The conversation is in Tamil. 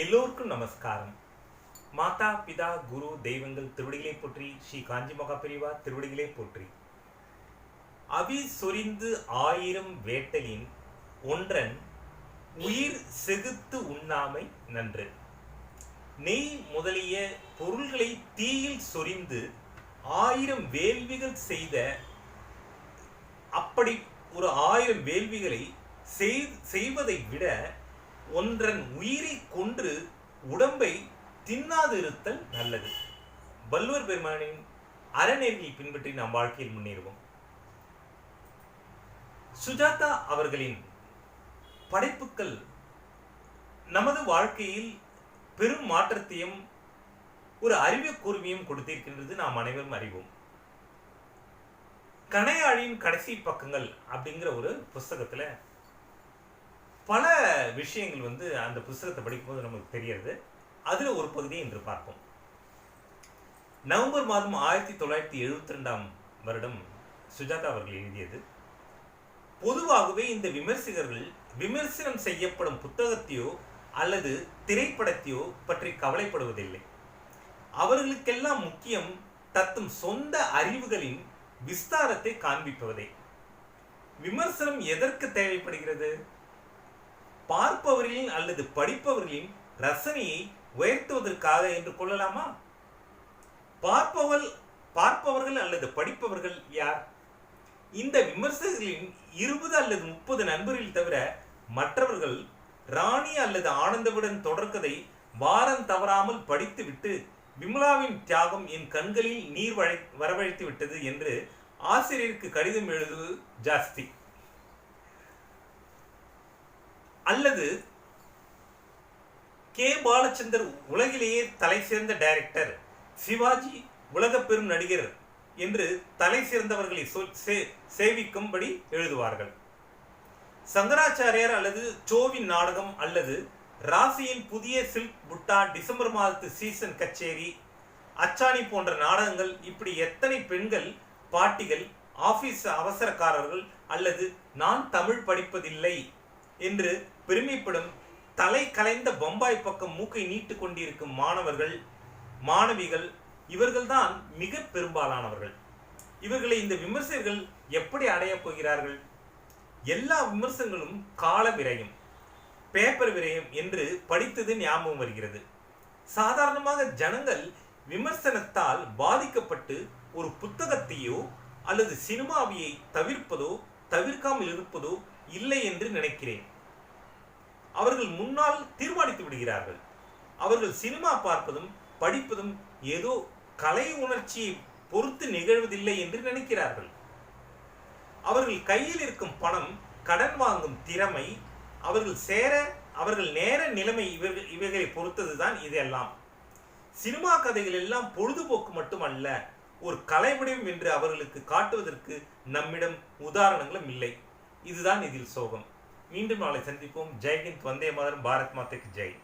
எல்லோருக்கும் நமஸ்காரம். மாதா பிதா குரு தெய்வங்கள் திருவடிகளை போற்றி ஸ்ரீ காஞ்சி மகா பிரிவா திருவடிகளை போற்றி. அவி சொரிந்து ஆயிரம் வேட்டலின் ஒன்றன் உயிர் செகுத்து உண்ணாமை நன்று. நெய் முதலிய பொருள்களை தீயில் சொரிந்து ஆயிரம் வேள்விகள் செய்த அப்படி ஒரு ஆயிரம் வேள்விகளை செய்வதை விட ஒன்றன் உயிரை கொன்று உடம்பை தின்னாதிருத்தல் நல்லது. வள்ளுவர் பெருமானின் அறநெறியை பின்பற்றி நாம் வாழ்க்கையில் முன்னேறுவோம். சுஜாதா அவர்களின் படைப்புகள் நமது வாழ்க்கையில் பெரும் மாற்றத்தையும் ஒரு அறிவு கூர்மையும் கொடுத்திருக்கின்றது நாம் அனைவரும் அறிவோம். கணையாழியின் கடைசி பக்கங்கள் அப்படிங்கிற ஒரு புஸ்தகத்தில் பல விஷயங்கள் வந்து அந்த புஸ்தகத்தை படிக்கும்போது நமக்கு தெரியறது அதில் ஒரு பகுதியை இன்று பார்ப்போம். நவம்பர் மாதம் ஆயிரத்தி தொள்ளாயிரத்தி எழுபத்தி ரெண்டாம் வருடம் சுஜாதா அவர்கள் எழுதியது. பொதுவாகவே இந்த விமர்சகர்கள் விமர்சனம் செய்யப்படும் புத்தகத்தையோ அல்லது திரைப்படத்தையோ பற்றி கவலைப்படுவதில்லை. அவர்களுக்கெல்லாம் முக்கியம் தத்தும் சொந்த அறிவுகளின் விஸ்தாரத்தை காண்பிப்பதே விமர்சனம் எதற்கு தேவைப்படுகிறது? பார்ப்பவர்களின் அல்லது படிப்பவர்களின் ரசனையை உயர்த்துவதற்காக என்று கொள்ளலாமா? பார்ப்பவர்கள் பார்ப்பவர்கள் அல்லது படிப்பவர்கள் யார்? இந்த விமர்சகர்களின் இருபது அல்லது முப்பது நண்பர்கள் தவிர மற்றவர்கள் ராணி அல்லது ஆனந்தவுடன் தொடர்கதை வாரம் தவறாமல் படித்துவிட்டு விமலாவின் தியாகம் என் கண்களில் நீர் வரவழைத்து விட்டது என்று ஆசிரியருக்கு கடிதம் எழுதுவது ஜாஸ்தி. அல்லது கே பாலச்சந்தர் உலகிலேயே தலை சிறந்த டைரக்டர் சிவாஜி உலக பெரும் நடிகர் என்று தலை சிறந்தவர்களை சே- சேவிக்கும்படி எழுதுவார்கள். சங்கராச்சாரியார் அல்லது சோவின் நாடகம் அல்லது ராசியின் புதிய சில்க் புட்டா டிசம்பர் மாதத்து சீசன் கச்சேரி அச்சாணி போன்ற நாடகங்கள் இப்படி எத்தனை பெண்கள் பாட்டிகள் ஆபீஸ் அவசரக்காரர்கள் அல்லது நான் தமிழ் படிப்பதில்லை என்று பெருமைப்படும் தலை கலைந்த பம்பாய் பக்கம் மூக்கை நீட்டு கொண்டிருக்கும் மாணவர்கள் மாணவிகள் இவர்கள்தான் மிக பெரும்பாலானவர்கள். இவர்களை இந்த விமர்சகர்கள் எப்படி அடையப் போகிறார்கள்? எல்லா விமர்சனங்களும் கால விரயம் பேப்பர் விரயம் என்று படித்தது ஞாபகம் வருகிறது. சாதாரணமாக ஜனங்கள் விமர்சனத்தால் பாதிக்கப்பட்டு ஒரு புத்தகத்தையோ அல்லது சினிமாவையை தவிர்ப்பதோ தவிர்க்காமல் இருப்பதோ இல்லை என்று நினைக்கிறேன். அவர்கள் முன்னால் தீர்மானித்து விடுகிறார்கள். அவர்கள் சினிமா பார்ப்பதும் படிப்பதும் ஏதோ கலை உணர்ச்சியை பொறுத்து நிகழ்வதில்லை என்று நினைக்கிறார்கள். அவர்கள் கையில் இருக்கும் பணம் கடன் வாங்கும் திறமை அவர்கள் சேர அவர்கள் நேர நிலைமை இவர்கள் இவைகளை பொறுத்ததுதான் இதெல்லாம். சினிமா கதைகள் எல்லாம் பொழுதுபோக்கு மட்டுமல்ல ஒரு கலைவடிவம் என்று அவர்களுக்கு காட்டுவதற்கு நம்மிடம் உதாரணங்களும் இல்லை. இதுதான் இதில் சோகம். மீண்டும் நாளை சந்திப்போம். ஜெய்ஹிந்த் வந்தே மாதரம் பாரத் மாதைக்கு ஜெய்.